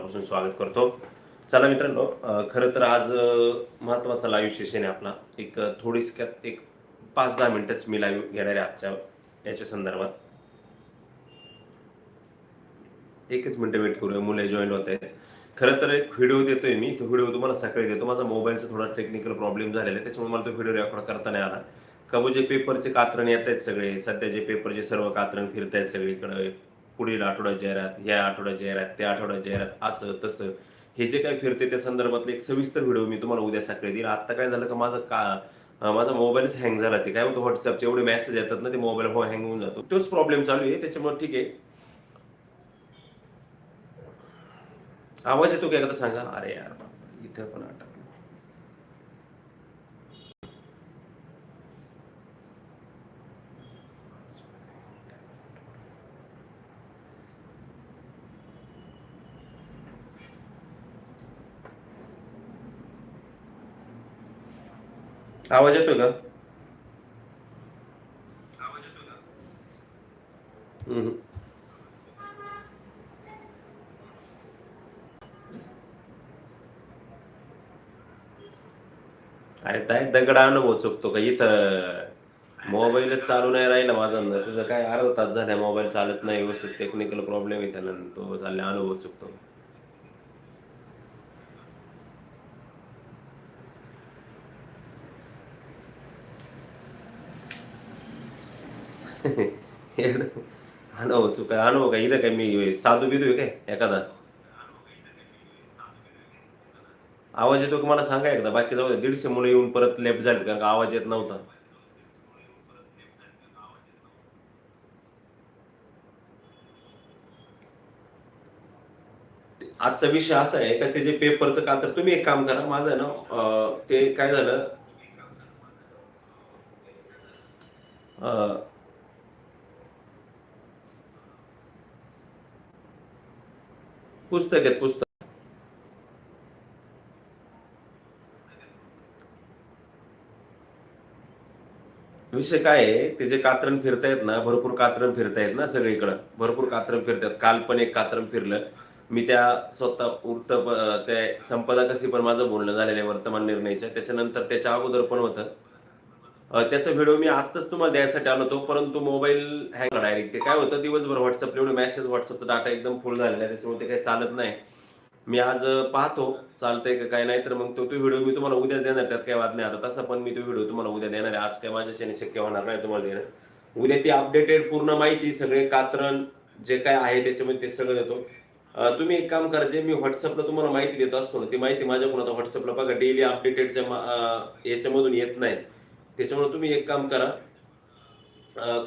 मनापासून स्वागत करतो. चला मित्रांनो खरं तर आज महत्त्वाचा महत्त्वाचा लाईव्ह सेशन आहे आपला. एक थोडीसक्यात एक पाच दहा मिनिटच मी लाईव्ह घेणार आहे आजच्या याच्या संदर्भात. एकच मिनटं वेट करूया मुले जॉईन होत आहे खरं तर एक व्हिडिओ देतोय मी. तो व्हिडिओ तुम्हाला सकाळी देतो. माझा मोबाईलचा थोडा टेक्निकल प्रॉब्लेम झालेला आहे. त्याच्यामुळे मला तो व्हिडिओ रेकॉर्ड करता नाही आला. का जे पेपरचे कात्रण येत आहेत सगळे सध्या जे पेपरचे सर्व कात्रण फिरत आहेत सगळीकडे पुढील आठवड्यात जाहिरात या आठवड्यात जाहिरात त्या आठवड्यात जाहिरात असं तसं. हे जे काय फिरते त्या संदर्भातले एक सविस्तर व्हिडिओ मी तुम्हाला उद्या सकाळी देईल. आता काय झालं का माझं का माझा मोबाईलच हँग झाला. ते काय होतं व्हॉट्सअपचे एवढे मेसेज येतात ना ते मोबाईल हो हँग होऊन जातो. तोच प्रॉब्लेम चालू आहे. त्याच्यामुळे ठीक आहे. आवाज येतो का एकदा सांगा? अरे यार बाप, इथं पण आठ आवाज येतोय का? अरे काय दगडा अनुभव चुकतो का? इथं मोबाईलच चालू नाही राहिला माझा. तुझं काय अर्धा तास झाला मोबाईल चालत नाही व्यवस्थित टेक्निकल प्रॉब्लेम आहे त्यानं तो चालला अनुभव चुकतो एवढं अनुभव चुका अनुभव काय इथं काय मी साधू बिधू आहे काय एखादा आवाज येतो मला सांगा एकदा बाकी जाऊ दीडशे मुलं येऊन परत लेफ्ट झाले कारण का आवाज येत नव्हता आजचा विषय असा आहे का ते जे पेपरचं का तर तुम्ही एक काम करा माझं ना ते काय झालं? पुस्तक आहेत पुस्तक. विषय काय आहे ते जे कात्रण फिरतायत ना भरपूर कात्रण फिरतायत ना सगळीकडं. भरपूर कात्रण फिरतायत काल पण एक कात्रण फिरलं. मी त्या स्वतः उर्त त्या संपदा कशी पण माझं बोलणं झालेलं आहे वर्तमान निर्णयाच्या. त्याच्यानंतर त्याच्या अगोदर पण होतं. त्याचा व्हिडिओ मी आत्ताच तुम्हाला द्यायसाठी आलो होतो परंतु मोबाईल हँग डायरेक्ट ते काय होतं दिवसभर व्हॉट्सअप एवढं मॅसेज व्हॉट्सअपचा डाटा एकदम फुल झालेला आहे त्याच्यामुळे ते काही चालत नाही. मी आज पाहतो चालतंय का काय नाही तर मग तो तो व्हिडिओ मी तुम्हाला उद्याच देणार त्यात काय वाद नाही आता. तसा पण मी तो व्हिडिओ तुम्हाला उद्या देणार आहे. आज काय माझ्याच्याने शक्य होणार नाही तुम्हाला देणं. उद्या ती अपडेटेड पूर्ण माहिती सगळे कात्रण जे काय आहे त्याच्यामध्ये ते सगळं देतो. तुम्ही एक काम करा जे मी व्हॉट्सअपला तुम्हाला माहिती देत असतो ना ती माहिती माझ्याकडून आता व्हॉट्सअपला बघा डेली अपडेटेडच्या याच्यामधून येत नाही. त्याच्यामुळे तुम्ही एक काम करा.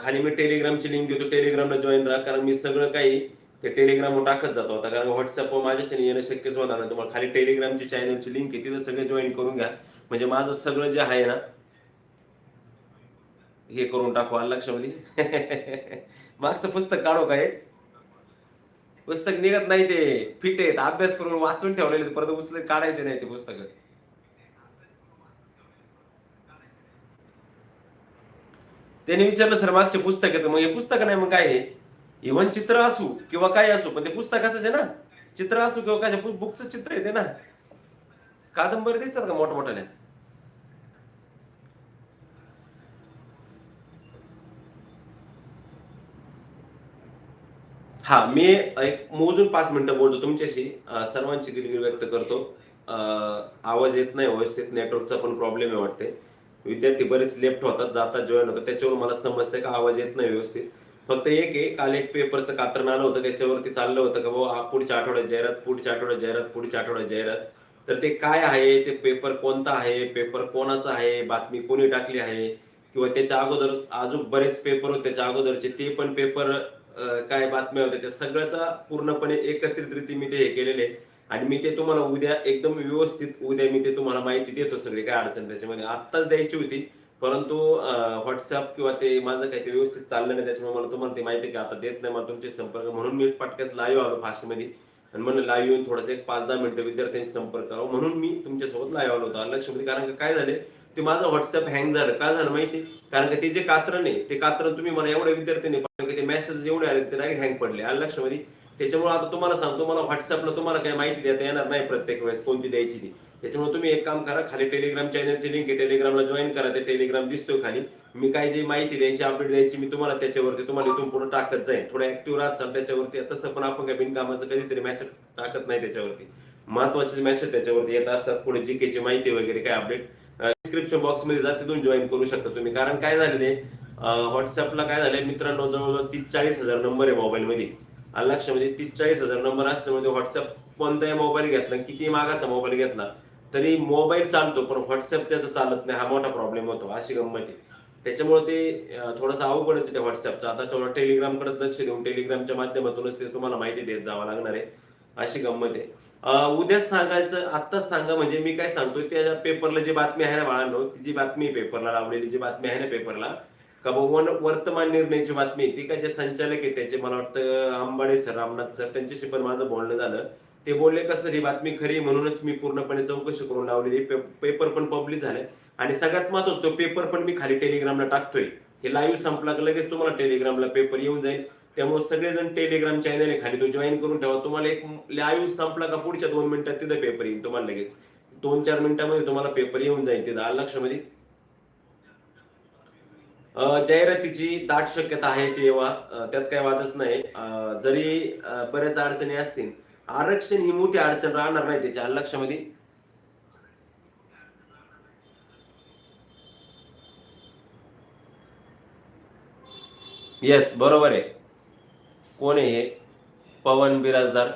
खाली मी टेलिग्रामची लिंक देतो. टेलिग्रामला जॉईन राहा. कारण मी सगळं काही ते टेलिग्रामवर टाकत जातो आता. कारण व्हॉट्सअपवर माझ्याशी येणं शक्यच होणार नाही. तुम्हाला खाली टेलिग्रामची चॅनलची लिंक आहे. तिथं सगळे जॉईन करून घ्या. म्हणजे माझं सगळं जे आहे ना हे करून टाकू. आलं लक्षामध्ये मागचं पुस्तक काढू काय पुस्तक निघत नाही ते. फिट आहेत. अभ्यास करून वाचून ठेवलेले परत उचल काढायचे नाही ते पुस्तक. त्याने विचारलं सर मागचे पुस्तक येतं मग हे पुस्तक नाही मग काय आहे इव्हन चित्र असू किंवा काय असू पण ते पुस्तक आहे ना. चित्र असू किंवा काय बुकचं चित्र आहे ते ना. कादंबरी दिसतात का मोठमोठ्याने हा मी एक मोजून पाच मिनिटं बोलतो तुमच्याशी. सर्वांची दिलगिरी व्यक्त करतो. आवाज येत नाही व्यवस्थित नेटवर्कचा पण प्रॉब्लेम आहे वाटते विद्यार्थी बरेच लेफ्ट होतात जातात जॉईन होतात. त्याच्यावर मला समजतंय का आवाज येत नाही व्यवस्थित. फक्त एक आहे काल एक पेपरचं कात्रण आलं होतं त्याच्यावरती चाललं होतं का बाबा पुढच्या आठवड्यात जाहिरात पुढच्या आठवड्यात जाहिरात पुढच्या आठवड्यात जाहिरात. तर ते काय आहे? ते पेपर कोणता आहे? पेपर कोणाचा आहे? बातमी कोणी टाकली आहे? किंवा त्याच्या अगोदर अजून बरेच पेपर होते त्याच्या अगोदरचे ते पण पेपर काय बातम्या होत्या त्या सगळ्याचा पूर्णपणे एकत्रित रीती मी ते हे केलेले. आहे. आणि मी ते तुम्हाला उद्या एकदम व्यवस्थित उद्या मी ते तुम्हाला माहिती देतो सगळी काय अडचण त्याच्यामध्ये आत्ताच द्यायची होती. परंतु व्हॉट्सअप किंवा ते माझं काही ते व्यवस्थित चाललं नाही त्याच्यामुळे मला तुम्हाला ते माहिती की आता देत नाही मला तुमचे संपर्क. म्हणून मी पटकस लाईव्ह आलो फास्टमध्ये आणि म्हणून लाईव्ह येऊन थोडंसं एक पाच दहा मिनिटं विद्यार्थ्यांशी संपर्क करावा. म्हणून मी तुमच्यासोबत लाईव्ह आलो होतो. लक्षमध्ये कारण का काय झाले? ते माझं व्हॉट्सअप हँग झालं. का झालं माहिती? कारण का ते जे कात्रण आहे ते कात्रण तुम्ही मला एवढ्या विद्यार्थ्यांनी पाठवलं की ते मेसेज एवढे आले ते डायरेक्ट हँग पडले. आलं लक्षामध्ये त्याच्यामुळे आता तुम्हाला सांगतो मला व्हॉट्सअपला तुम्हाला काही माहिती देता येणार नाही प्रत्येक वेळेस कोणती द्यायची ती. त्याच्यामुळे तुम्ही एक काम करा खाली टेलिग्राम चॅनलची लिंक आहे टेलिग्रामला जॉईन करा ते टेलिग्राम दिसतोय खाली. मी काय जी माहिती द्यायची अपडेट द्यायची मी तुम्हाला त्याच्यावरती तुम्हाला इथून पुढे टाकत जाईल थोडं ऍक्टिव्ह राहत चाल त्याच्यावरती तसं पण आपण काय बिनकामाचं कधीतरी मॅसेज टाकत नाही त्याच्यावरती. महत्त्वाचे मेसेज त्याच्यावरती येत असतात पुढे जीकेची माहिती वगैरे काय अपडेट डिस्क्रिप्शन बॉक्समध्ये जा तिथून जॉईन करू शकता तुम्ही. कारण काय झालेले व्हॉट्सअपला काय झालंय मित्रांनो जवळजवळ तीस चाळीस हजार नंबर आहे मोबाईल मध्ये. आणि लक्षामध्ये तीस चाळीस हजार नंबर असल्यामध्ये व्हॉट्सअप कोणताही मोबाईल घेतला किती मागाचा मोबाईल घेतला तरी मोबाईल चालतो पण व्हॉट्सअप त्याचं चालत नाही. हा मोठा प्रॉब्लेम होतो. अशी गंमत आहे. त्याच्यामुळे ते थोडंसं अवघडच आहे त्या व्हॉट्सअपचं आता थोडं टेलिग्रामकडेच लक्ष देऊन टेलिग्रामच्या माध्यमातूनच ते तुम्हाला माहिती देत जावं लागणार आहे. अशी गंमत आहे. उद्याच सांगायचं आत्ताच सांगा. म्हणजे मी काय सांगतो त्या पेपरला जी बातमी आहे ना बाळांनो ती जी बातमी पेपरला लावलेली जी बातमी आहे ना पेपरला का भगवान वर्तमान निर्णयाची बातमी ती का जे संचालक आहे त्याचे मला वाटतं अंबाडे सर रामनाथ सर त्यांच्याशी पण माझं बोलणं झालं. ते बोलले का सर ही बातमी खरी म्हणूनच मी पूर्णपणे चौकशी करून लावलेली पे- पेपर पण पब्लिश झाले. आणि सगळ्यात महत्वाचं तो पेपर पण मी खाली टेलिग्रामला टाकतोय. हे लाईव्ह संपला का लगेच तुम्हाला टेलिग्रामला पेपर येऊन जाईल. त्यामुळे सगळेजण टेलिग्राम चॅनल आहे खाली. तो जॉईन करून ठेवा. तुम्हाला एक लाईव्ह संपला का पुढच्या दोन मिनिटात तिथं पेपर येईल. तुम्हाला लगेच दोन चार मिनिटांमध्ये तुम्हाला पेपर येऊन जाईल तिथं. लक्षामध्ये? जाहिरातीची दाट शक्यता आहे तेव्हा त्यात काही वादच नाही. जरी बऱ्याच अडचणी असतील आरक्षण ही मोठी अडचण राहणार नाही त्याच्या लक्षामध्ये. येस बरोबर आहे. कोण आहे हे? पवन बिराजदार.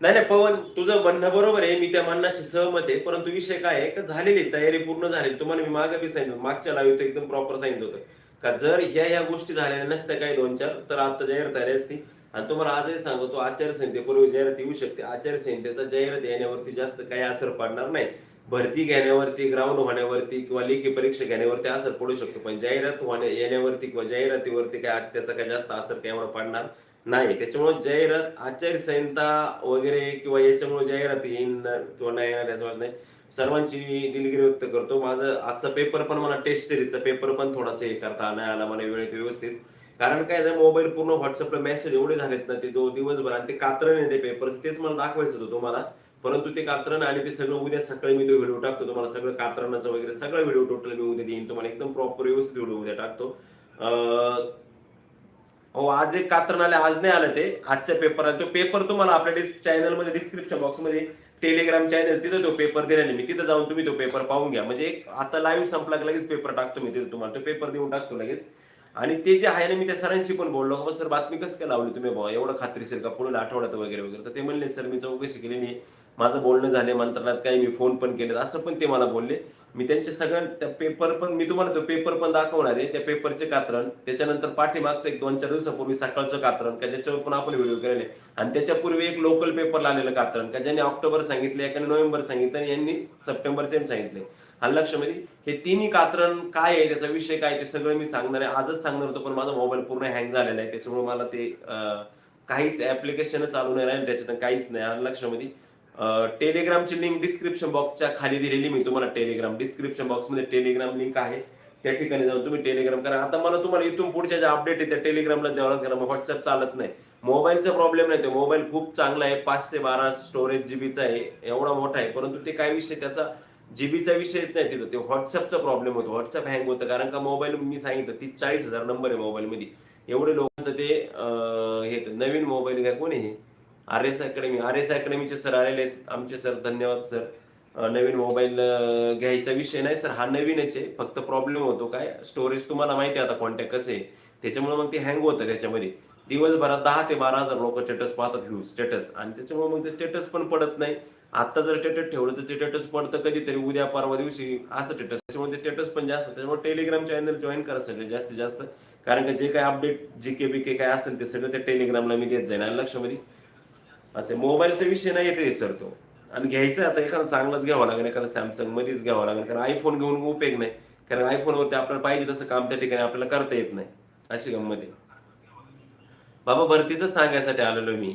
नाही नाही पवन तुझं म्हणणं बरोबर आहे. मी त्या म्हणण्याशी सहमत आहे. परंतु विषय काय आहे? का झालेली तयारी पूर्ण झाली तुम्हाला मी मागे बी सांगितलं मागच्या लाईव्ह तर एकदम प्रॉपर सांगितलं होतं. का जर ह्या ह्या गोष्टी झालेल्या नसत्या काही दोन चार तर आता जाहीर तयारी असती. आणि तुम्हाला आजही सांगतो आचारसंहितेपूर्वी जाहिरात येऊ शकते. आचारसंहितेचा जाहिरात येण्यावरती जास्त काही असर पडणार नाही. भरती घेण्यावरती ग्राउंड होण्यावरती किंवा लेखी परीक्षा घेण्यावरती असर पडू शकतो. पण जाहिरात होण्या येण्यावरती किंवा जाहिरातीवरती काय त्याचा काय जास्त असर काय एवढा पडणार नाही त्याच्यामुळे जाहिरात आचारसंहिता वगैरे किंवा याच्यामुळे जाहिरात येईन किंवा नाही येणार याच्यावर नाही. सर्वांची दिलगिरी व्यक्त करतो. माझं आजचा पेपर पण मला टेस्ट सिरीजचा पेपर पण थोडासा हे करता नाही आला मला वेळेत व्यवस्थित. कारण काय झालं मोबाईल पूर्ण व्हॉट्सअपला मेसेज एवढे झालेत ना ते दो दिवसभर आणि ते कात्रण आहे ते पेपर तेच मला दाखवायचं होतं तुम्हाला. परंतु ते कात्रण आणि ते सगळं उद्या सकाळी मी तो व्हिडिओ टाकतो. तुम्हाला सगळं कात्रणाचं वगैरे सगळं व्हिडिओ टोटल मी उद्या देईन. तुम्हाला एकदम प्रॉपर व्यवस्थित व्हिडिओ उद्या टाकतो. हो आज एक कात्रण आले आज नाही आलं ते. आजच्या पेपर तो पेपर तुम्हाला आपल्या चॅनलमध्ये डिस्क्रिप्शन बॉक्समध्ये टेलिग्राम चॅनल तिथं तो पेपर दिल्याने मी तिथं जाऊन तुम्ही तो पेपर पाहून घ्या. म्हणजे एक आता लाईव्ह संपला की लगेच पेपर टाकतो मी तिथं तुम्हाला. तो पेपर देऊन टाकतो लगेच. आणि ते जे आहे ना मी त्या सरांशी पण बोललो. का सर बातमी कसं काय लावली तुम्ही? बुवा एवढं खात्रीशीर का? पुढील आठवड्यात वगैरे वगैरे. तर ते म्हणले सर मी चौकशी केली मी माझं बोलणं झाले मंत्रालयात काही मी फोन पण केले असं पण ते मला बोलले. मी त्यांचे सगळं त्या पेपर पण मी तुम्हाला तो पेपर पण दाखवणार आहे त्या पेपरचे कात्रण त्याच्यानंतर पाठीमागचं एक दोन चार दिवसापूर्वी सकाळचं कात्रण का ज्याच्यावर पण आपण व्हिडिओ केलेले. आणि त्याच्यापूर्वी एक लोकल पेपरला आलेलं कात्रण का ज्यांनी ऑक्टोबर सांगितले एकाने नोव्हेंबर सांगितलं आणि यांनी सप्टेंबरचे सांगितले. आणि लक्षमध्ये हे तिन्ही कात्रण काय आहे त्याचा विषय काय ते सगळं मी सांगणार आहे. आजच सांगणार होतो पण माझा मोबाईल पूर्ण हँग झालेला आहे. त्याच्यामुळे मला ते काहीच ऍप्लिकेशन चालू नाही राहील त्याच्यात काहीच नाही. लक्षामध्ये टेलिग्रामची लिंक डिस्क्रिप्शन बॉक्सच्या खाली दिलेली मी तुम्हाला टेलिग्राम डिस्क्रिप्शन बॉक्समध्ये टेलिग्राम लिंक आहे. त्या ठिकाणी जाऊन तुम्ही टेलिग्राम करा. आता मला तुम्हाला इथून पुढच्या ज्या अपडेट आहे त्या टेलिग्रामला द्यावं लागेल मग व्हॉट्सअप चालत नाही. मोबाईलचा प्रॉब्लेम नाही. ते मोबाईल खूप चांगला आहे. पाचशे बारा स्टोरेज जीबीचा आहे. एवढा मोठा आहे. परंतु ते काय विषय त्याचा जीबीचा विषयच नाही तिथं. ते व्हॉट्सअपचा प्रॉब्लेम होतो. व्हॉट्सअप हँग होतं. कारण का मोबाईल मी सांगितलं ती चाळीस हजार नंबर आहे मोबाईलमध्ये एवढे लोकांचं ते हे नवीन मोबाईल घ्या. कोणी हे? R S academy R S अकॅडमीचे sir आलेले आहेत. आमचे सर धन्यवाद सर. नवीन मोबाईल घ्यायचा विषय नाही सर हा नवीनच आहे. फक्त प्रॉब्लेम होतो काय? स्टोरेज तुम्हाला माहिती आहे आता कॉन्टॅक्ट कसे आहे त्याच्यामुळे मग ते हँग होतं त्याच्यामध्ये. दिवसभरात दहा ते बारा हजार लोक स्टेटस पाहतात व्ह्यू स्टेटस आणि त्याच्यामुळे मग ते स्टेटस पण पडत नाही. आता जर स्टेटस ठेवलं तर ते स्टेटस पडतं कधीतरी. उद्या परवा दिवशी असं स्टेटस त्याच्यामुळे स्टेटस पण जास्त त्याच्यामुळे टेलिग्राम चॅनल जॉईन करा सगळे जास्तीत जास्त. कारण का जे काय अपडेट जी के बी के काय असेल ते सगळं त्या टेलिग्रामला मी देत जाईन. आणि लक्षामध्ये असे मोबाईलचा विषय नाही येते सर तो आणि घ्यायचं आता एखादा चांगलाच घ्यावा लागेल एखादा सॅमसंग मध्येच घ्यावा लागेल कारण आयफोन घेऊन उपयोग नाही. कारण आयफोनवरती आपल्याला पाहिजे तसं काम त्या ठिकाणी आपल्याला करता येत नाही. अशी गंमत आहे. बाबा भरतीच सांगायसाठी आलेलो मी.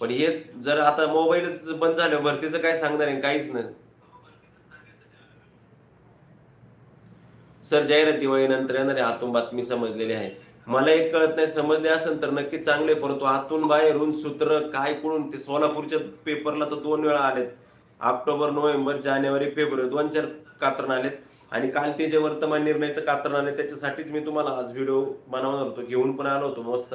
पण हे जर आता मोबाईलच बंद झालं भरतीचं काय सांगणार आहे? काहीच नाही. सर जाहिरात दिवाळीनंतर येणारे आतून बातमी समजलेली आहे. मला एक कळत नाही समजले असेल तर नक्की चांगले परंतु आतून बाहेरून सूत्र काय कळून ते सोलापूरच्या पेपरला तर दोन वेळा आलेत. ऑक्टोबर नोव्हेंबर जानेवारी फेब्रुवारी दोन चार कात्रण आलेत. आणि काल ते जे वर्तमान निर्णयाचं कात्रण आले त्याच्यासाठीच मी तुम्हाला आज व्हिडिओ बनवणार होतो. घेऊन पण आलो होतो मस्त.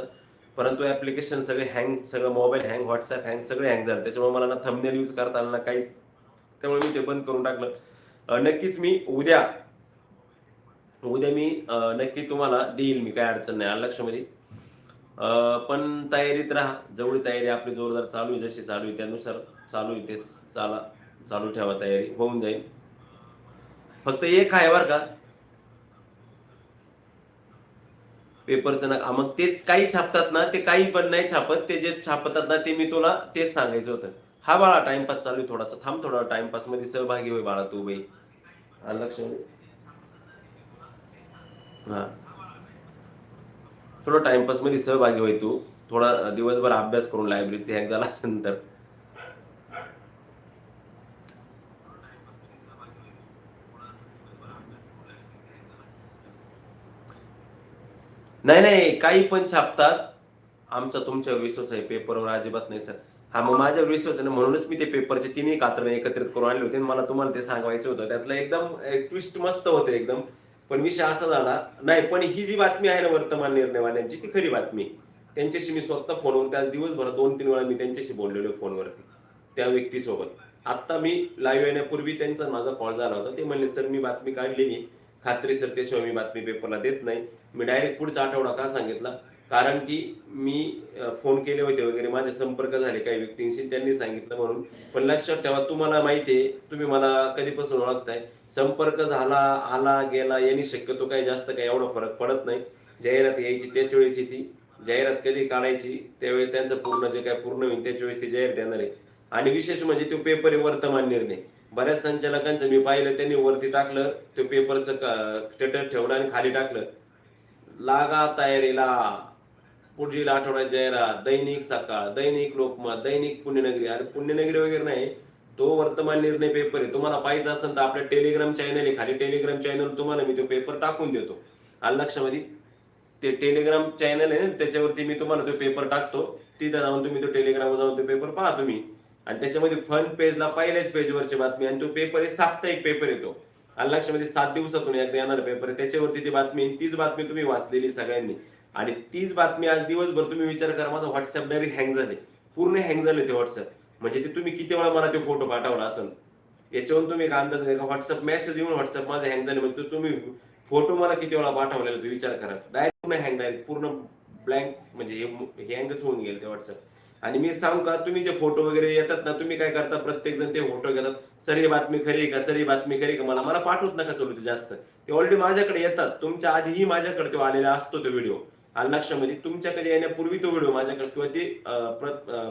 परंतु ऍप्लिकेशन सगळे हँग सगळं मोबाईल हँग व्हॉट्सअप हँग सगळे हँग झालं. त्याच्यामुळे मला ना थंबनेल यूज करता आला ना काहीच त्यामुळे मी ते बंद करून टाकलं. नक्कीच मी उद्या उद्या मी नक्की तुम्हाला देईल मी काय अडचण नाही आलं लक्षामध्ये? पण तयारीत राहा. जेवढी तयारी आपली जोरदार चालू आहे जशी चालू आहे त्यानुसार चालू आहे ते चाला चालू ठेवा तयारी. होऊन जाईल. फक्त एक आहे बरं का. पेपरचं ना मग ते काही छापतात ना ते काही पण नाही छापत. ते जे छापतात ना ते मी तुला तेच सांगायचं होतं. हा बाळा टाइमपास चालू आहे थोडासा. थांब थोडा टाइमपासमध्ये सहभागी होय बाळा तू बाई. लक्ष हा. थोडं टाइमपासमध्ये सहभागी होय तू. थोडा दिवसभर अभ्यास करून लायब्ररीत हॅक झाला असेल तर. नाही नाही काही पण छापतात. आमचा तुमच्यावर विश्वास आहे पेपरवर अजिबात नाही सर हा मग माझ्यावर विश्वास आहे ना म्हणूनच मी ते पेपरचे तिन्ही कात्रणे एकत्रित करून आणले होते मला तुम्हाला ते सांगायचं होतं. त्यातलं एकदम ट्विस्ट मस्त होते एकदम. पण विषय असा झाला नाही पण ही जी बातमी आहे ना वर्तमान निर्णयवाल्यांची ती खरी बातमी. त्यांच्याशी मी स्वतः फोनवर त्याच दिवसभर दोन तीन वेळा मी त्यांच्याशी बोललेलो फोनवरती त्या व्यक्तीसोबत. आत्ता मी लाईव्ह येण्यापूर्वी त्यांचा माझा कॉल झाला होता ते म्हणले सर मी बातमी काढलेली खात्री सर त्याशिवाय मी बातमी पेपरला देत नाही. मी डायरेक्ट पुढचा आठवडा का सांगितला? कारण की मी फोन केले होते वगैरे माझे संपर्क झाले काही व्यक्तींशी त्यांनी सांगितलं म्हणून. पण लक्षात ठेवा तुम्हाला माहिती आहे तुम्ही मला कधीपासून ओळखताय. संपर्क झाला आला गेला यांनी शक्यतो काही जास्त काही एवढा फरक पडत नाही. जाहिरात यायची त्याच वेळेस येते. जाहिरात कधी काढायची त्यावेळेस त्यांचं पूर्ण जे काय पूर्ण होईल त्याच्या वेळेस ती जाहीर देणार आहे. आणि विशेष म्हणजे तो पेपर वर्तमान निर्णय. बऱ्याच संचालकांचं मी पाहिलं त्यांनी वरती टाकलं तो पेपरचं स्टेटस ठेवलं आणि खाली टाकलं. लागा तयारीला. पुढील आठवड्यात जाहिरात दैनिक सकाळ दैनिक लोकमत दैनिक पुण्यनगरी. अरे पुण्यनगरी वगैरे नाही तो वर्तमान निर्णय पेपर आहे. तुम्हाला पाहिजे असेल तर आपल्या टेलिग्राम चॅनल आहे. खाली टेलिग्राम चॅनल तुम्हाला मी तो पेपर टाकून देतो. आलं लक्षामध्ये? ते टेलिग्राम चॅनल आहे ना त्याच्यावरती मी तुम्हाला तो पेपर टाकतो. तिथं जाऊन तुम्ही तो टेलिग्रामवर जाऊन तो पेपर पहा तुम्ही. आणि त्याच्यामध्ये फ्रंट पेजला पहिल्याच पेजवरची बातमी आणि तो पेपर आहे साप्ताहिक पेपर येतो आणि लक्षामध्ये? सात दिवसातून एकदा येणार पेपर आहे. त्याच्यावरती ती बातमी तीच बातमी तुम्ही वाचलेली सगळ्यांनी. आणि तीच बातमी आज दिवसभर तुम्ही विचार करा माझा व्हॉट्सअप डायरेक्ट हँग झाले पूर्ण हँग झाले ते व्हॉट्सअप म्हणजे ते तुम्ही किती वेळा मला ते फोटो पाठवला असेल? याच्यावरून तुम्ही एक अंदाज घ्या व्हॉट्सअप मेसेज येऊन व्हॉट्सअप माझं हँग झाले म्हणजे तुम्ही फोटो मला किती वेळा पाठवलेला तो विचार करा. डायरेक्ट पूर्ण हँग डायरेक्ट पूर्ण ब्लँक म्हणजे हे हँगच होऊन गेले ते व्हॉट्सअप आणि मी सांगू का तुम्ही जे फोटो वगैरे येतात ना तुम्ही काय करता प्रत्येक जण ते फोटो घेतात. सर ही बातमी खरी का? सर ही बातमी खरी का? मला मला पाठवत नका चलू ते जास्त. ते ऑलरेडी माझ्याकडे येतात. तुमच्या आधीही माझ्याकडे तो आलेला असतो तो व्हिडिओ आलं तुमच्याकडे येण्यापूर्वी तो व्हिडिओ माझ्याकडे किंवा ते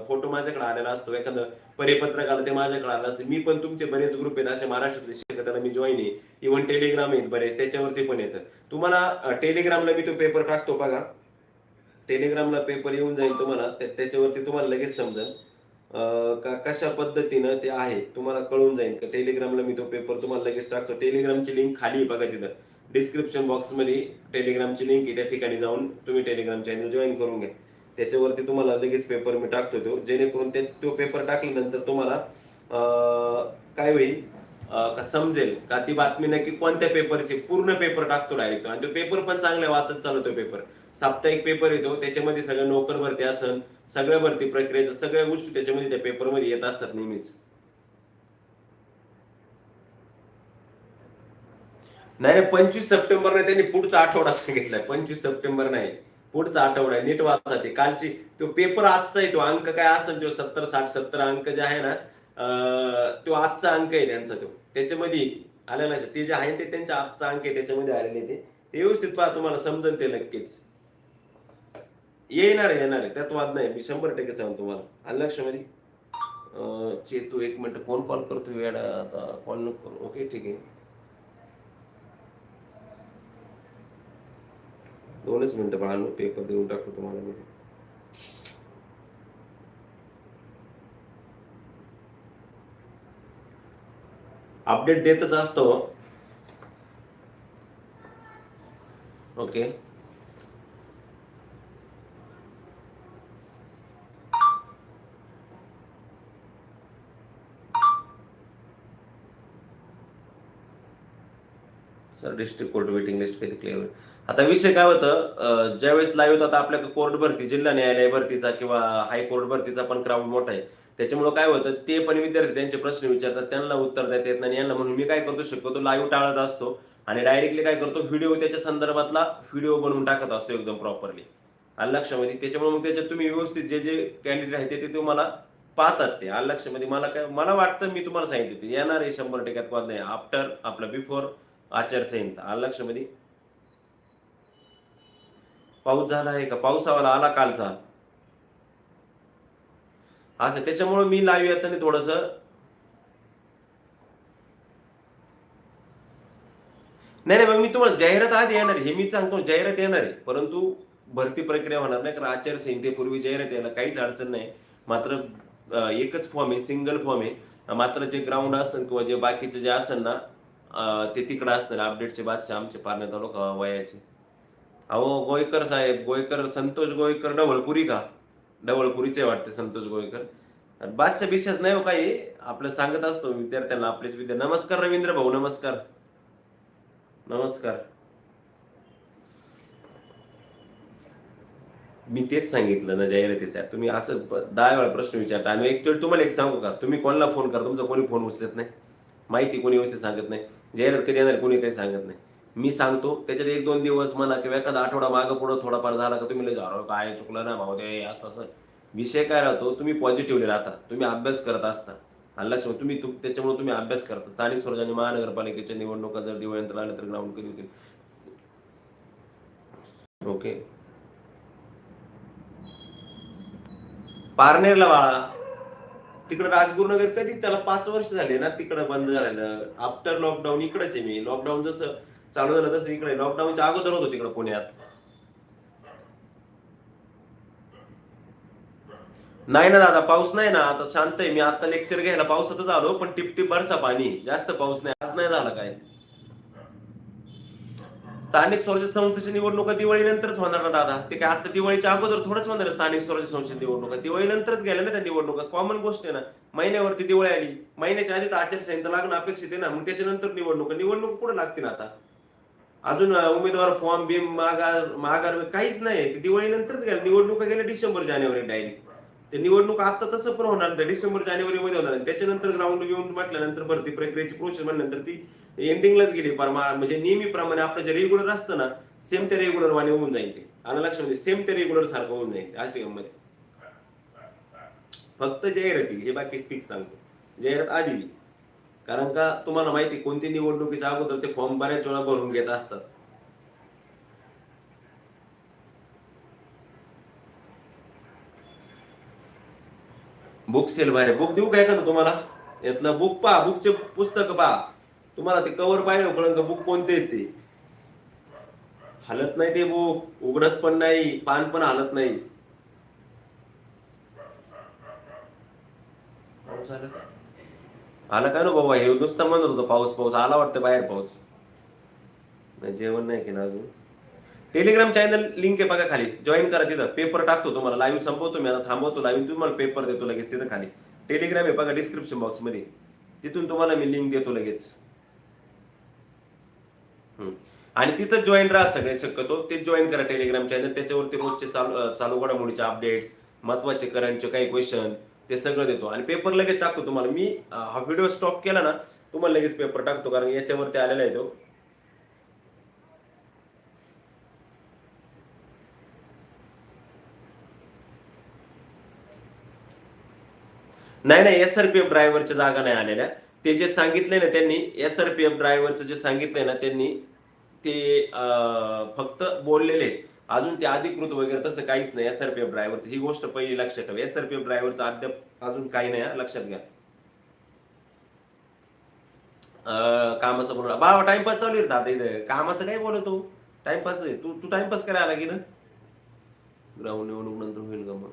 फोटो माझ्याकडे आलेला असतो एखादं परिपत्रक आलं ते माझ्याकडे आलं असतं. मी पण तुमचे बरेच ग्रुप आहेत असे महाराष्ट्रातले शिक्षकांना मी जॉईन आहे. इव्हन टेलिग्राम आहेत बरेच त्याच्यावरती पण येतं. तुम्हाला टेलिग्रामला मी तो पेपर टाकतो बघा. टेलिग्रामला पेपर येऊन जाईल तुम्हाला त्याच्यावरती तुम्हाला लगेच समजेल. का कशा पद्धतीनं ते आहे तुम्हाला कळून जाईल. का टेलिग्रामला मी तो पेपर तुम्हाला लगेच टाकतो. टेलिग्रामची लिंक खाली बघा तिथं. डिस्क्रिप्शन बॉक्समध्ये टेलिग्रामची लिंक आहे त्या ठिकाणी जाऊन तुम्ही टेलिग्राम चॅनल जॉईन करून घ्या. त्याच्यावरती तुम्हाला लगेच पेपर मी टाकतो तो. जेणेकरून ते तो पेपर टाकल्यानंतर तुम्हाला काय होईल? का समजेल का ती बातमी नक्की कोणत्या पेपरची पूर्ण पेपर टाकतो डायरेक्ट आणि तो पेपर पण चांगला वाचत चालतो पेपर साप्ताहिक पेपर येतो त्याच्यामध्ये सगळं नोकर भरती असन सगळ्या भरती प्रक्रियेच्या सगळ्या गोष्टी त्याच्यामध्ये त्या पेपरमध्ये येत असतात नेहमीच. नाही नाही पंचवीस सप्टेंबर नाही त्यांनी पुढचा आठवडा सांगितलाय. पंचवीस सप्टेंबर नाही पुढचा आठवडा आहे नीट वाचा ते. कालची तो पेपर आजचा आहे तो अंक काय असेल तो सत्तर साठ सत्तर अंक जे आहे ना तो आजचा अंक आहे त्यांचा तो. त्याच्यामध्ये येते. आलं ते जे आहे ते त्यांचा आजचा अंक आहे त्याच्यामध्ये आलेले ते. व्यवस्थित पहा तुम्हाला समजेल ते नक्कीच. येणार येणार आहे. त्यात वाद नाही. मी शंभर टक्के सांगतो तुम्हाला. आलं लक्षामध्ये अं, चेतू एक मिनिट कोण कॉल करतो वेळा आता कॉल नको ओके ठीक आहे. दोनच मिनटं बाळांनो पेपर देऊन टाकतो तुम्हाला मी. अपडेट देतच असतो. Okay sir district court waiting list कधी क्लिअर आता विषय काय होतं ज्यावेळेस लाईव्ह होता आपल्या कोर्ट भरती जिल्हा न्यायालय भरतीचा किंवा हायकोर्ट भरतीचा पण क्राऊड मोठा आहे. त्याच्यामुळे काय होतं ते पण विद्यार्थी त्यांचे प्रश्न विचारतात त्यांना उत्तर देता येत नाही. यांना म्हणून मी काय करतो शक्यतो लाईव्ह टाळत असतो आणि डायरेक्टली काय करतो व्हिडिओ त्याच्या संदर्भातला व्हिडिओ बनवून टाकत असतो एकदम प्रॉपरली आलं लक्षामध्ये? त्याच्यामुळे मग त्याच्यात तुम्ही व्यवस्थित जे जे कॅन्डिडेट आहेत ते- ते तुम्हाला पाहतात ते. आल लक्षामध्ये? मला काय मला वाटतं मी तुम्हाला सांगितलं ते. येणार आहे शंभर टक्क्यात वाद नाही. आफ्टर आपलं बिफोर आचारसंहिता. आल लक्षामध्ये? पाऊस झाला आहे का? पावसावाला आला कालचा. असं त्याच्यामुळे मी लाईव्ह येताना थोडस नाही नाही मग मी तुम्हाला जाहिरात आधी येणार हे मी सांगतो जाहिरात येणार आहे. परंतु भरती प्रक्रिया होणार नाही. कारण आचारसंहितेपूर्वी जाहिरात यायला काहीच अडचण नाही. मात्र एकच फॉर्म आहे सिंगल फॉर्म आहे. मात्र जे ग्राउंड असेल किंवा जे बाकीचे जे असेल ना ते तिकडं असणार. अपडेटचे बादशाह आमचे पारणे तालुका वयाचे अहो गोयकर साहेब गोयकर संतोष गोयकर डवळपुरी का? डवळपुरीचे वाटते संतोष गोयकर. बादशा बादशाह बिशाच नाही हो काही. आपलं सांगत असतो विद्यार्थ्यांना आपलेच विद्यार्थी. नमस्कार रवींद्र भाऊ नमस्कार. नमस्कार. मी तेच सांगितलं ना जाहिरातीचा तुम्ही असं दहा वेळा प्रश्न विचारता. आणि ऍक्च्युअली तुम्हाला एक सांगू का? तुम्ही कोणाला फोन करा तुमचा कोणी फोन उचलत नाही. माहिती कोणी व्यवस्थित सांगत नाही. जाहिरात कधी येणार कोणी काही सांगत नाही. मी सांगतो त्याच्यात एक दोन दिवस म्हणा किंवा एखादा आठवडा मागं पुढं थोडाफार झाला का तुम्ही लगेच, अरे काय चुकलं ना भाऊ दे असं असं. विषय काय राहतो तुम्ही पॉझिटिव्हली राहता तुम्ही अभ्यास करत असता. आणि लक्ष तुम्ही त्याच्यामुळे तुम्ही अभ्यास करता. स्थानिक स्वराज्य महानगरपालिकेच्या निवडणुका जर दिवाळीनंतर आल्या तर ग्राउंड कधी होतील? ओके पारनेरला बाळा तिकडे राजगुरुनगर कधीच त्याला पाच वर्ष झाले ना तिकडे बंद झालेलं. आफ्टर लॉकडाऊन इकडेच आहे मी. लॉकडाऊन जसं चालू झालं तसं इकडे. लॉकडाऊनच्या अगोदर होतो तिकडे पुण्यात. नाही ना दादा पाऊस नाही ना. आता शांत आहे. मी आता लेक्चर घ्यायला पावसातच आलो पण टिपटिप टिप बरसा पाणी. जास्त पाऊस नाही. आज नाही झाला काय? स्थानिक स्वराज्य संस्थेची निवडणुका दिवाळीनंतरच होणार ना दादा. ते काय आता दिवाळीच्या अगोदर थोडंच होणार स्थानिक स्वराज्य संस्थेची निवडणुका. दिवाळीनंतरच गेल्या ना त्या निवडणुका. कॉमन गोष्ट आहे ना. महिन्यावरती दिवाळी आली. महिन्याच्या आधी तर आचारसंहिता लागणं अपेक्षित आहे ना. मग त्याच्यानंतर निवडणुका. निवडणूक कुठे लागतील आता? अजून उमेदवार फॉर्म बिम माघार माघार काहीच नाही ते दिवाळीनंतरच गेलं. निवडणुका गेल्या डिसेंबर जानेवारी डायरेक्ट ते निवडणूक आता तसं पण होणार. नाही डिसेंबर जानेवारी मध्ये होणार त्याच्यानंतर ग्राउंड घेऊन म्हटल्यानंतर भरती प्रक्रियेची प्रोसेस म्हणल्यानंतर ती एंडिंगलाच गेली. म्हणजे नेहमीप्रमाणे आपलं जे रेग्युलर असतं ना सेम ते रेग्युलर वाणी होऊन जाईल ते. आलं म्हणजे सेम ते रेग्युलर सारखं होऊन जाईल अशी गंमत फक्त जाहिराती हे बाकी पीक सांगतो. जाहिरात आधी कारण का तुम्हाला माहिती कोणती निवडणुकीच्या अगोदर ते फॉर्म बऱ्याच वेळा भरून घेत असतात. बुक सेल बाहेर. बुक देऊ काय का ना तुम्हाला? यातलं बुक पहा बुकचे पुस्तक पहा. तुम्हाला ते कवर पाहिजे कळलं का बुक कोणते ते? हलत नाही ते बुक उघडत पण नाही पान पण हलत नाही. पाऊस आला का? आला काय ना बाबा? हे नुसतं म्हणत होतं पाऊस पाऊस. आला वाटतं बाहेर पाऊस. नाही जेवण नाही केलं अजून. टेलिग्राम चॅनल लिंक आहे बघा खाली. जॉईन करा तिथं. पेपर टाकतो तुम्हाला. लाईव्ह संपवतो मी. आता थांबवतो लाईव्ह तुम्हाला पेपर देतो लगेच तिथं खाली. टेलिग्राम आहे बघा डिस्क्रिप्शन बॉक्समध्ये तिथून तुम्हाला मी लिंक देतो लगेच. आणि तिथं जॉईन राहा सगळे. शक्यतो ते जॉईन करा टेलिग्राम चॅनल त्याच्यावरती रोजचे चालू चालू घडामोडीचे अपडेट्स महत्त्वाचे करंटचे काही क्वेश्चन ते सगळं देतो. आणि पेपर लगेच टाकतो तुम्हाला. मी हा व्हिडिओ स्टॉप केला ना तुम्हाला लगेच पेपर टाकतो कारण याच्यावरती आलेला आहे तो. नाही नाही एस आर पी एफ ड्रायव्हरच्या जागा नाही आलेल्या. ते जे सांगितले ना त्यांनी एस आर पी एफ ड्रायव्हरचं जे सांगितलंय ना त्यांनी ते फक्त बोललेले आहेत. अजून ते अधिकृत वगैरे तसं काहीच नाही. एस आर पी एफ ड्रायव्हरचं ही गोष्ट पहिली लक्षात ठेवा. एस आर पी एफ ड्रायव्हरचं अद्याप अजून काही नाही लक्षात घ्या. कामाचं बोलू बाबा टाइमपास चालू आहे दादा इथं. कामाचं काय बोलतो हो? टाइमपास आहे. तू तू टाइमपास करायला की ग्राउंड निवडणूक नंतर होईल का मग?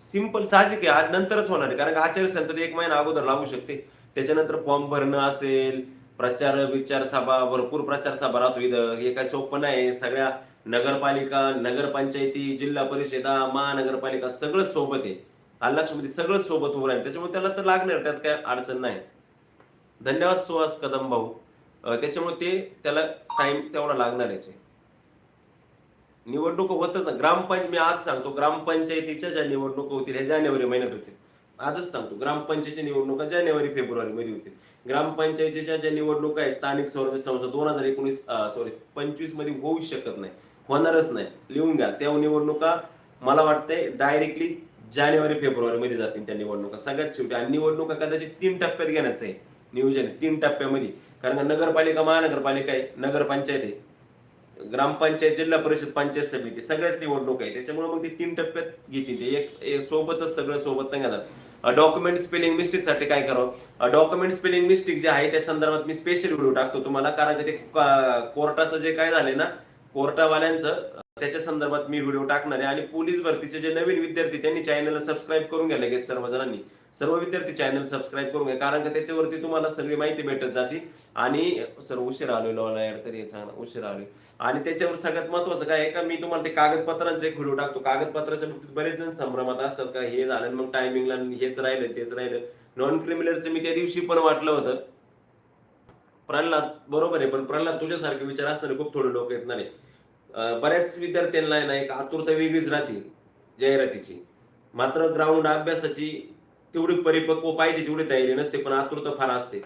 सिंपल साहजिक आहे. आज नंतरच होणार आहे. कारण आचार्य आचारसंहिता एक महिना अगोदर लागू शकते. त्याच्यानंतर फॉर्म भरणं असेल प्रचार विचार सभा भरपूर प्रचार सभा राहतो इथं. हे काय सोपं नाही. सगळ्या नगरपालिका नगरपंचायती जिल्हा परिषदा महानगरपालिका सगळं सोबत आहे. आलक्षमध्ये सगळं सोबत उभं राहील. त्याच्यामुळे त्याला तर लागणार त्यात काय अडचण नाही. धन्यवाद सुहास कदम भाऊ. त्याच्यामुळे ते त्याला टाइम तेवढा लागणार याचे. निवडणूक होतच ना. ग्रामपंच मी आज सांगतो ग्रामपंचायतीच्या ज्या निवडणुका होतील ह्या जानेवारी महिन्यात होतील आजच सांगतो ग्रामपंचायतीच्या निवडणुका जानेवारी फेब्रुवारी मध्ये होतील ग्रामपंचायतीच्या ज्या निवडणुका आहेत स्थानिक स्वराज्य संस्था दोन हजार एकोणीस सॉरी पंचवीसमध्ये होऊ शकत नाही. होणारच नाही. लिहून घ्या. त्या निवडणुका मला वाटतंय डायरेक्टली जानेवारी फेब्रुवारी मध्ये जातील त्या निवडणुका. सगळ्यात शेवटी. आणि निवडणुका कदाचित तीन टप्प्यात घेण्याचं आहे. नियोजन तीन टप्प्यामध्ये. कारण का नगरपालिका महानगरपालिका आहे. नगरपंचायत आहे. ग्रामपंचायत जिल्हा परिषद पंचायत समिती सगळ्याच निवडणूक आहे त्याच्यामुळे मग ते तीन टप्प्यात घेतील ते. एक सोबतच सगळं सोबत नाही घेणार डॉक्युमेंट स्पेलिंग मिस्टेकसाठी काय करावं? डॉक्युमेंट स्पेलिंग मिस्टेक जे आहे त्या संदर्भात मी स्पेशल व्हिडिओ टाकतो तुम्हाला. कारण ते कोर्टाचं जे काय झाले ना कोर्टावाल्यांचं त्याच्या संदर्भात मी व्हिडिओ टाकणार आहे आणि पोलीस भरतीचे जे नवीन विद्यार्थी त्यांनी चॅनलला सबस्क्राईब करून घ्या लगेच सर्वजणांनी. सर्व विद्यार्थी चॅनल सबस्क्राईब करून घ्या कारण का त्याच्यावरती तुम्हाला सगळी माहिती भेटत जाते. आणि सर उशीर आलेलो ऍड कधी चांगला उशीर आलो आणि त्याच्यावर सगळ्यात महत्वाचं काय आहे का मी तुम्हाला ते कागदपत्रांचा एक व्हिडिओ टाकतो. कागदपत्राच्या बाबतीत बरेच जण संभ्रमात असतात का हे झालं मग टायमिंगला हेच राहिलं तेच राहिलं. नॉन क्रिमिनलचं मी त्या दिवशी पण वाटलं होतं. प्रल्हाद बरोबर आहे पण प्रल्हाद तुझ्यासारखे विचार असणारे खूप थोडे लोक येत नाही. बऱ्याच विद्यार्थ्यांना ना एक आतुरता वेगळीच राहते जाहिरातीची. मात्र ग्राउंड अभ्यासाची तेवढी परिपक्व पाहिजे तेवढी तयारी नसते पण आतुरता फार असते.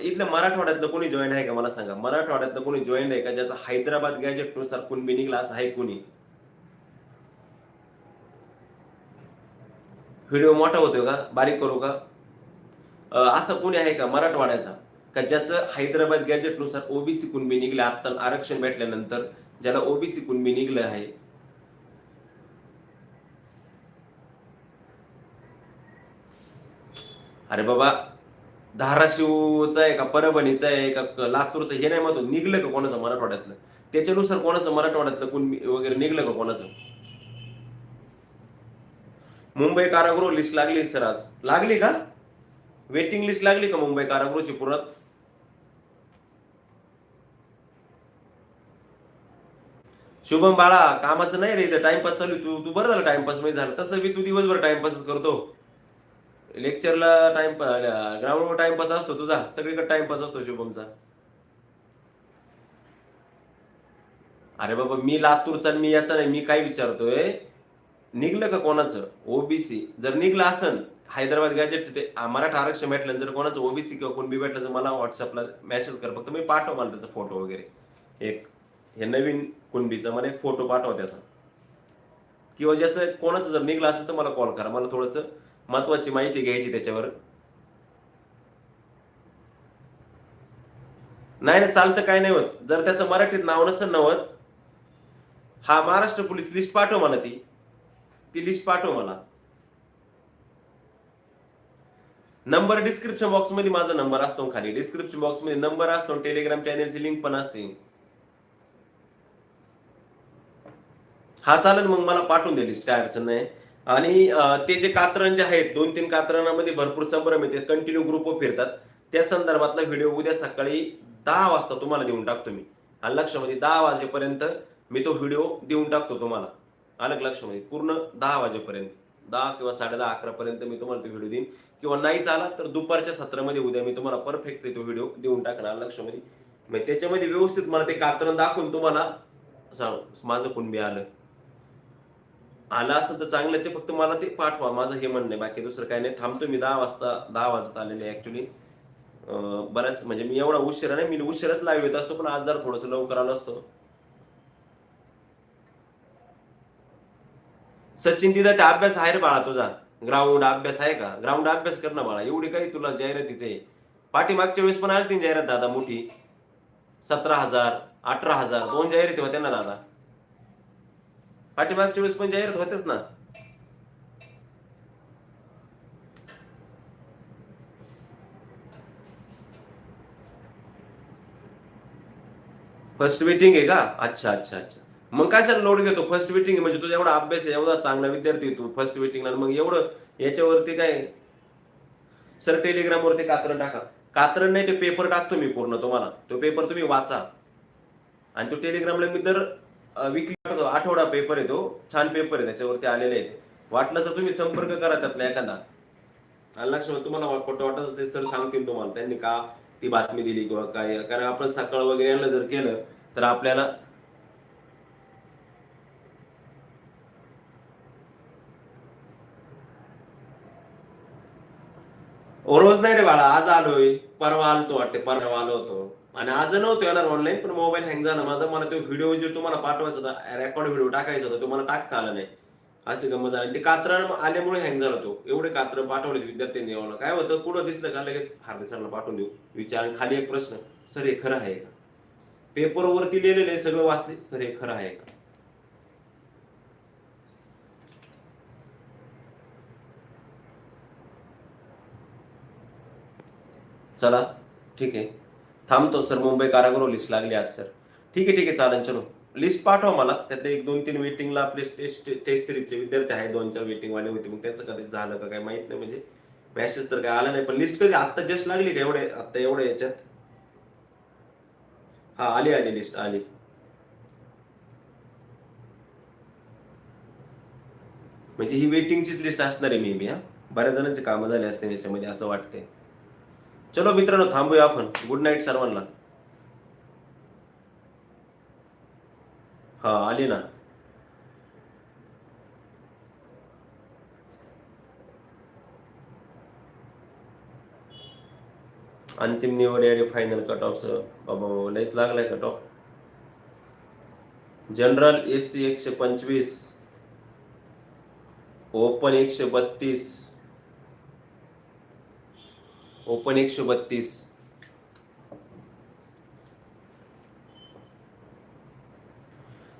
इथलं मराठवाड्यातलं कोणी जॉईन आहे का? मला सांगा. मराठवाड्यातलं कोणी जॉईन आहे का? ज्याचा हैदराबाद गॅजेटनुसार कुणबी निघला असं आहे कोणी? व्हिडिओ मोठा होतोय का? बारीक करू का? असं कोणी आहे का मराठवाड्याचा? का ज्याचं हैदराबाद गॅजेटनुसार ओबीसी कुणबी निघले आत्ता आरक्षण भेटल्यानंतर ज्याला ओबीसी कुणबी निघलं आहे. अरे बाबा धाराशिवचा आहे का परभणीचा आहे का लातूरचं हे नाही म्हणतो निघलं का कोणाचं मराठवाड्यातलं? त्याच्यानुसार कोणाचं मराठवाड्यातलं कुणबी वगैरे निघलं का कोणाचं? मुंबई कारागृह लिस्ट लागली सर आज. लागली का? वेटिंग लिस्ट लागली का मुंबई कारागृहची पुरात शुभम बाळा कामाचं नाही रे इथं टाइमपास चालू तू तू बरं झालं टाइमपासमध्ये झालं. तसं मी तू दिवसभर टाइमपास करतो. लेक्चरला टाइम ग्राउंडवर टाइमपास असतो तुझा. सगळीकडे टाइमपास असतो शुभमचा. अरे बाबा मी लातूरचा मी याचा नाही मी काय विचारतोय? निघलं का कोणाचं? ओबीसी जर निघलं असन हैदराबाद गॅजेटचं ते मराठा आरक्षण भेटलं जर कोणाचं ओबीसी किंवा कोण बी भेटलं तर मला व्हॉट्सअपला मेसेज कर. फक्त मी पाठव मला त्याचा फोटो वगैरे. एक. हे नवीन कुणबीचा मला एक फोटो पाठवा त्याचा. किंवा ज्याचं कोणाचं जर निघलं असेल तर मला कॉल करा. मला थोडंसं महत्वाची माहिती घ्यायची त्याच्यावर. नाही ना चालतं काय नाही होत. जर त्याचं मराठीत नाव नसेल नवत हा महाराष्ट्र पोलीस लिस्ट पाठव मला ती. ती लिस्ट पाठव मला. नंबर डिस्क्रिप्शन बॉक्समध्ये माझा नंबर असतो खाली. डिस्क्रिप्शन बॉक्समध्ये नंबर असतो टेलिग्राम चॅनलची लिंक पण असते. हा चालेल मग मला पाठवून दिलीस काय अडचण नाही. आणि ते जे कात्रण जे आहेत दोन तीन कात्रणामध्ये भरपूर संभ्रम येते कंटिन्यू ग्रुप फिरतात. त्या संदर्भातला व्हिडिओ उद्या सकाळी दहा वाजता तुम्हाला देऊन टाकतो मी. आणि लक्षामध्ये दहा वाजेपर्यंत मी तो व्हिडिओ देऊन टाकतो तुम्हाला. अलग लक्षामध्ये? पूर्ण दहा वाजेपर्यंत. दहा किंवा साडे दहा अकरा पर्यंत मी तुम्हाला तो व्हिडिओ देईन. किंवा नाहीच आला तर दुपारच्या सत्रामध्ये उद्या मी तुम्हाला परफेक्ट तो व्हिडिओ देऊन टाकणार. लक्षामध्ये? मग त्याच्यामध्ये व्यवस्थित मला ते कात्रण दाखवून तुम्हाला सांग माझं कुणबी आलं. आला असं तर चांगलंच आहे. फक्त मला ते पाठवा. माझं हे म्हणणं आहे. बाकी दुसरं काही नाही. थांबतो मी दहा वाजता दहा वाजत आलेले ऍक्च्युली बऱ्याच म्हणजे मी एवढा उशिरा नाही मी उशिराच लाईव्ह येत असतो पण आज जरा थोडस लवकर आलो असतो. सचिन दिदा ते अभ्यास आहे रे बाळा तुझा. ग्राउंड अभ्यास आहे का? ग्राउंड अभ्यास कर ना बाळा. एवढी काही तुला जाहिरातीचे पाठीमागच्या वेळेस पण आली जाहिरात दादा मोठी? सतरा हजार अठरा हजार. दोन जाहिराती होत्या ना दादा. पाठीमागच्या वेळेस पण जाहिरात होतेच ना. फर्स्ट मीटिंग आहे का? अच्छा अच्छा अच्छा. मग कशाला लोड घेतो? फर्स्ट मीटिंग म्हणजे तुझा एवढा अभ्यास आहे एवढा चांगला विद्यार्थी तू फर्स्ट मीटिंगला मग एवढं याच्यावरती काय? सर टेलिग्राम वरती कात्रण टाका. कात्रण नाही ते पेपर टाकतो मी पूर्ण तुम्हाला. तो पेपर तुम्ही वाचा. आणि तो टेलिग्रामला मी दर विकली आठवडा पेपर आहे तो छान पेपर आहे त्याच्यावरती आलेले आहेत. वाटलं तर तुम्ही संपर्क करा त्यातला एखादा. लक्षात तुम्हाला खोटं वाटत असते सर सांगतील तुम्हाला. त्यांनी का ती बातमी दिली किंवा काय? कारण आपण सकाळ वगैरे यांना जर केलं तर आपल्याला रोज नाही रे बाळा आज आलोय. परवा आलतो वाटते परवा आलो होतो. आणि आज नव्हतो येणार ऑनलाईन पण मोबाईल हँग झाला. माझा मला तो व्हिडिओ जो तुम्हाला पाठवायचा होता रेकॉर्ड व्हिडिओ टाकायचा होता तो मला टाकता आला नाही? असे गमत झाली. ते कात्रण आल्यामुळे हँग झाला तो. एवढे कात्र पाठवले विद्यार्थ्यांनी आम्हाला काय होतं कुठं दिसलं का लगेच हार्दिक सरला पाठवून देऊ? विचार आणि खाली एक प्रश्न. सर हे खरं आहे का? पेपरवरती लिहिलेलं आहे सगळं वाचले. सर हे खरं आहे का? चला ठीक आहे. थांबतो सर. मुंबई कारागृह लिस्ट लागली आज सर. ठीक आहे ठीक आहे चालेल चलो. लिस्ट पाठवा मला. त्यातले एक दोन तीन वेटिंगला आपले टेस्ट टेस्ट सिरीजचे विद्यार्थी आहे दोन चार वेटिंगवाले होते. मग त्यांचं कधी झालं का काय माहीत नाही. म्हणजे मॅसेज तर काय आला नाही. पण लिस्ट कधी? आत्ता जस्ट लागली का एवढे? आत्ता एवढ्या याच्यात? हा आली आली लिस्ट आली. म्हणजे ही वेटिंगचीच लिस्ट असणार आहे मे बी हा. बऱ्याच जणांचे कामं झाले असते याच्यामध्ये असं वाटतंय. चलो मित्रांनो थांबूया आपण. गुड नाईट सर्वांना. हा आली ना. अंतिम निवड आणि फायनल कट ऑफ बाबा, लयच लागलाय cut off general S C एकशे पंचवीस. ओपन एकशे बत्तीस. ओपन एकशे बत्तीस.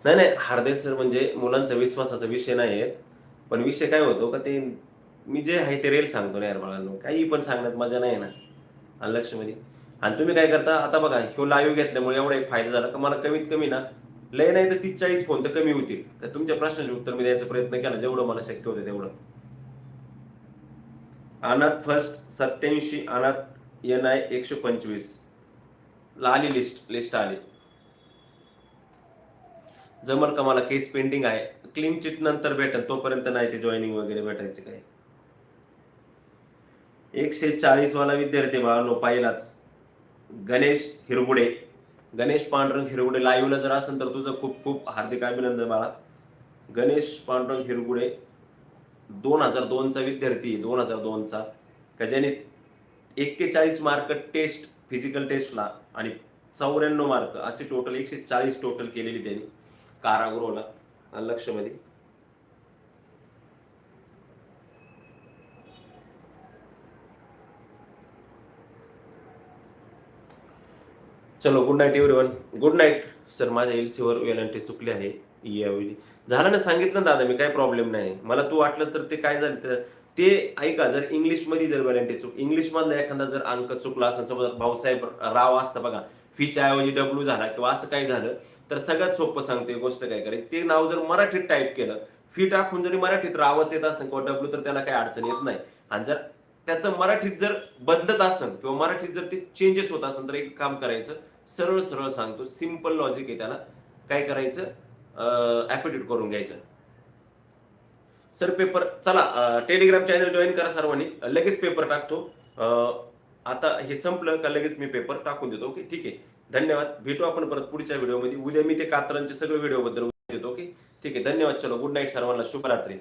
नाही नाही हार्दे सर म्हणजे मुलांचा विश्वासाचा विषय नाही आहे. पण विषय काय होतो का ते मी जे आहे ते रेल सांगतो ना यार बाळांनो. काही पण सांगण्यात मजा नाही ना आणि लक्षमध्ये. आणि तुम्ही काय करता आता बघा ह्यो लाईव्ह घेतल्यामुळे एवढा एक फायदा झाला का मला कमीत कमी ना लय नाही तर तीस चाळीस फोन तर कमी होतील. तर तुमच्या प्रश्नाचे उत्तर मी द्यायचा प्रयत्न केला जेवढं मला शक्य होतं तेवढं. अनाथ फर्स्ट सत्याऐंशी अनाथ एन आय एकशे पंचवीस. ला आली लिस्ट लिस्ट आली. जमर का मला केस पेंडिंग आहे. क्लीन चिट नंतर भेटेल तोपर्यंत नाही ते जॉईनिंग वगैरे भेटायचे काय एकशे चाळीस वाला विद्यार्थी बाळांनो पाहिलाच. गणेश हिरगुडे. गणेश पांडुरंग हिरगुडे लाईव्हला जर असेल तर तुझं खूप खूप हार्दिक अभिनंदन बाळा. गणेश पांडुरंग हिरगुडे. दोन हजार दोनचा विद्यार्थी दोन हजार दोनचा का ज्याने एक्केचाळीस मार्क टेस्ट फिजिकल टेस्टला आणि चौऱ्याण्णव मार्क असे टोटल एकशे चाळीस टोटल केलेली त्यांनी कारागृहला. लक्षमध्ये. चलो good night everyone good night sir माझ्या एल सीवर वेलंटी चुकली आहे. यावेळी. झालं ना सांगितलं ना दादा मी काय प्रॉब्लेम नाही. मला तू वाटलंस तर ते काय झालं तर ते ऐका जर इंग्लिशमध्ये जर वेलंटी चुक इंग्लिशमधला एखादा जर अंक चुकला असेल समजा भाऊसाहेब राव असतं बघा फीच्या ऐवजी डब्ल्यू झाला किंवा असं काही झालं तर सगळ्यात सोपं सांगते गोष्ट काय करायची ते नाव जर मराठीत टाईप केलं फी टाकून जरी मराठीत रावच येत असेल किंवा डब्ल्यू तर त्याला काही अडचण येत नाही. आणि जर त्याचं मराठीत जर बदलत असेल किंवा मराठीत जर ते चेंजेस होत असेल तर एक काम करायचं सरळ सरळ सांगतो सिंपल लॉजिक आहे त्याला. काय करायचं? ऍपिट्यूड करून घ्यायचं. सर पेपर चला टेलिग्राम चॅनल जॉईन करा सर्वांनी. लगेच पेपर टाकतो. आता हे संपलं का लगेच मी पेपर टाकून देतो ओके ठीक आहे. धन्यवाद. भेटू आपण परत पुढच्या व्हिडिओमध्ये उद्या मी ते कात्रांचे सगळे व्हिडिओ बद्दल देतो ओके ठीक आहे. धन्यवाद. चलो गुड नाईट सर्वांना. शुभरात्री.